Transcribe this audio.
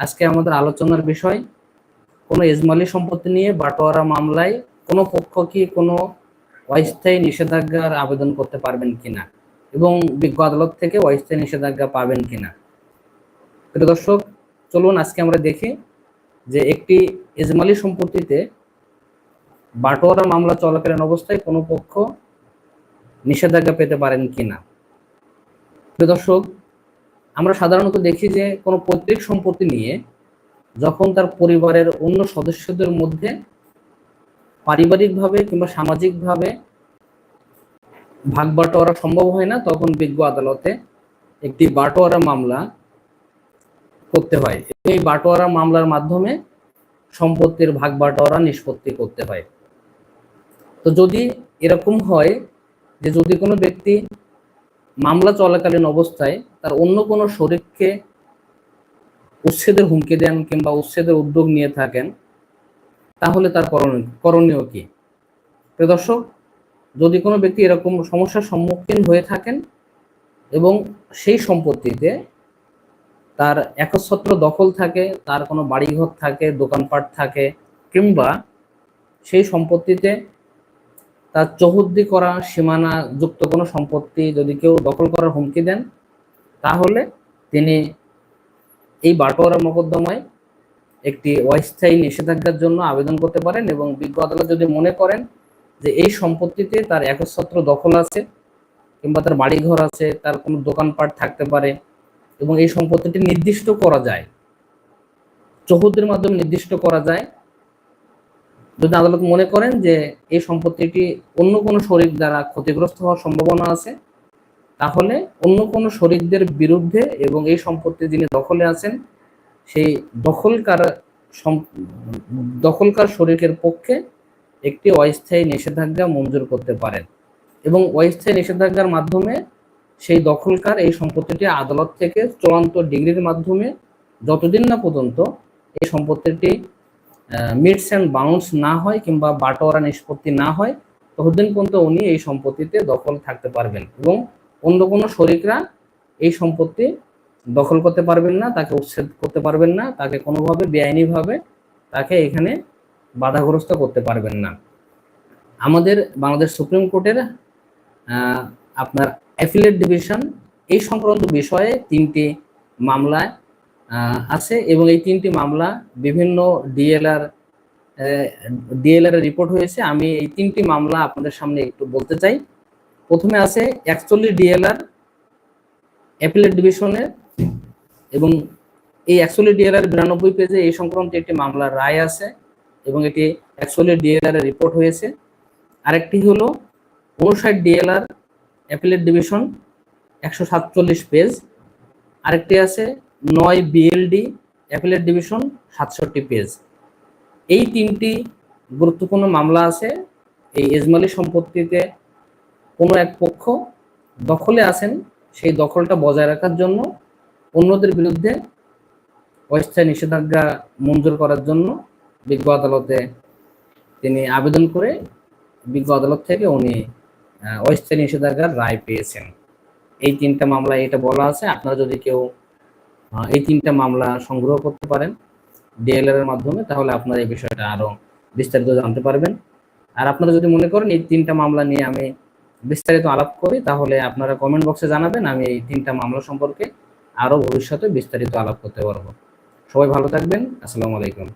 আজকে আমাদের আলোচনার বিষয়, কোনো এজমালি সম্পত্তি নিয়ে বাটোয়ারা মামলায় কোনো পক্ষ কি কোনো অস্থায়ী নিষেধাজ্ঞার আবেদন করতে পারবেন কিনা এবং বিজ্ঞ আদালত থেকে অস্থায়ী নিষেধাজ্ঞা পাবেন কিনা? প্রিয় দর্শক, চলুন আজকে আমরা দেখি যে একটি এজমালি সম্পত্তিতে বাটোয়ারা মামলা চলাকালীন অবস্থায় কোনো পক্ষ নিষেধাজ্ঞা পেতে পারেন কিনা। প্রিয় দর্শক আমরা সাধারণত দেখি যে কোনো পৈতৃক সম্পত্তি নিয়ে যখন তার পরিবারের অন্য সদস্যদের মধ্যে পারিবারিকভাবে কিংবা সামাজিকভাবে ভাগ বাটোয়ারা সম্ভব হয় না, তখন বিজ্ঞ আদালতে একটি বাটোয়ারা মামলা করতে হয়। এই বাটোয়ারা মামলার মাধ্যমে সম্পত্তির ভাগ বাটোয়ারা নিষ্পত্তি করতে হয়। তো যদি এরকম হয় যে যদি কোনো ব্যক্তি মামলা চলাকালীন অবস্থায় তার অন্য কোনো শরীরকে উচ্ছেদের হুমকি দেন কিংবা উচ্ছেদের উদ্যোগ নিয়ে থাকেন, তাহলে তার করণীয় করণীয় কি? প্রিয় দর্শক, যদি কোনো ব্যক্তি এরকম সমস্যার সম্মুখীন হয়ে থাকেন এবং সেই সম্পত্তিতে তার একচ্ছত্র দখল থাকে, তার কোনো বাড়িঘর থাকে, দোকানপাট থাকে, কিংবা সেই সম্পত্তিতে তার চৌহদ্দি করা সীমানা যুক্ত কোনো সম্পত্তি যদি কেউ দখল করার হুমকি দেন, তাহলে তিনি এই বাটোয়ারা মোকদ্দমায় একটি অস্থায়ী নিষেধাজ্ঞার জন্য আবেদন করতে পারেন এবং বিজ্ঞ আদালত যদি মনে করেন যে এই সম্পত্তিতে তার একচ্ছত্র দখল আছে কিংবা তার বাড়িঘর আছে, তার কোনো দোকানপাট থাকতে পারে এবং এই সম্পত্তিটি নির্দিষ্ট করা যায়, চৌহদ্দির মাধ্যমে নির্দিষ্ট করা যায় যদি আদালত মনে করেন যে এই সম্পত্তিটি অন্য কোনো শরিক দ্বারা ক্ষতিগ্রস্ত হওয়ার সম্ভাবনা আছে, তাহলে অন্য কোনো শরিকদের বিরুদ্ধে এবং এই সম্পত্তি যিনি দখলে আছেন, সেই দখলকার দখলকার শরিকের পক্ষে একটি অস্থায়ী নিষেধাজ্ঞা মঞ্জুর করতে পারেন এবং অস্থায়ী নিষেধাজ্ঞার মাধ্যমে সেই দখলকার এই সম্পত্তিটি আদালত থেকে চূড়ান্ত ডিগ্রির মাধ্যমে যতদিন না পর্যন্ত এই সম্পত্তিটি মিটস অ্যান্ড বাউন্স না হয় কিংবা বাটোয়ারা নিষ্পত্তি না হয়, ততদিন পর্যন্ত উনি এই সম্পত্তিতে দখল থাকতে পারবেন এবং অন্য কোনো শরিকরা এই সম্পত্তি দখল করতে পারবেন না, তাকে উচ্ছেদ করতে পারবেন না, তাকে কোনোভাবে বেআইনিভাবে তাকে এখানে বাধাগ্রস্ত করতে পারবেন না। আমাদের বাংলাদেশ সুপ্রিম কোর্টের আপনার অ্যাফিলেট ডিভিশন এই সংক্রান্ত বিষয়ে তিনটি মামলায় আছে এবং এই তিনটি মামলা বিভিন্ন ডিএলআর ডিএলআর রিপোর্ট হয়েছে। আমি এই তিনটি মামলা আপনাদের সামনে একটু বলতে চাই। প্রথমে আছে একচল্লিশ ডিএলআর অ্যাপিলেট ডিভিশনের এবং এই একচল্লিশ ডিএলআর বিরানব্বই পেজে এই সংক্রান্ত একটি মামলার রায় আছে এবং এটি একচল্লিশ ডিএলআর রিপোর্ট হয়েছে। আরেকটি হলো উনষাট ডিএলআর অ্যাপিলেট ডিভিশন একশো সাতচল্লিশ পেজ আরেকটি আছে নয় বিএলডি অ্যাপিলেট ডিভিশন সাতষট্টি পেজ এই তিনটি গুরুত্বপূর্ণ মামলা আছে। এই এজমালি সম্পত্তিতে কোনো এক পক্ষ দখলে আছেন, সেই দখলটা বজায় রাখার জন্য, অন্যদের বিরুদ্ধে অস্থায়ী নিষেধাজ্ঞা মঞ্জুর করার জন্য বিজ্ঞ আদালতে তিনি আবেদন করে বিজ্ঞ আদালত থেকে উনি অস্থায়ী নিষেধাজ্ঞার রায় পেয়েছেন। এই তিনটা মামলা এটা বলা আছে। আপনারা যদি কেউ এই তিনটা মামলা সংগ্রহ করতে পারেন ডিএলআর এর মাধ্যমে, তাহলে আপনারা এই বিষয়টা আরও বিস্তারিত জানতে পারবেন। আর আপনারা যদি মনে করেন এই তিনটা মামলা নিয়ে আমি বিস্তারিত আলাপ করি, তাহলে আপনারা কমেন্ট বক্সে জানাবেন, আমি এই তিনটা মামলা সম্পর্কে আরও ভবিষ্যতে বিস্তারিত আলাপ করতে পারব। সবাই ভালো থাকবেন, আসসালামু আলাইকুম।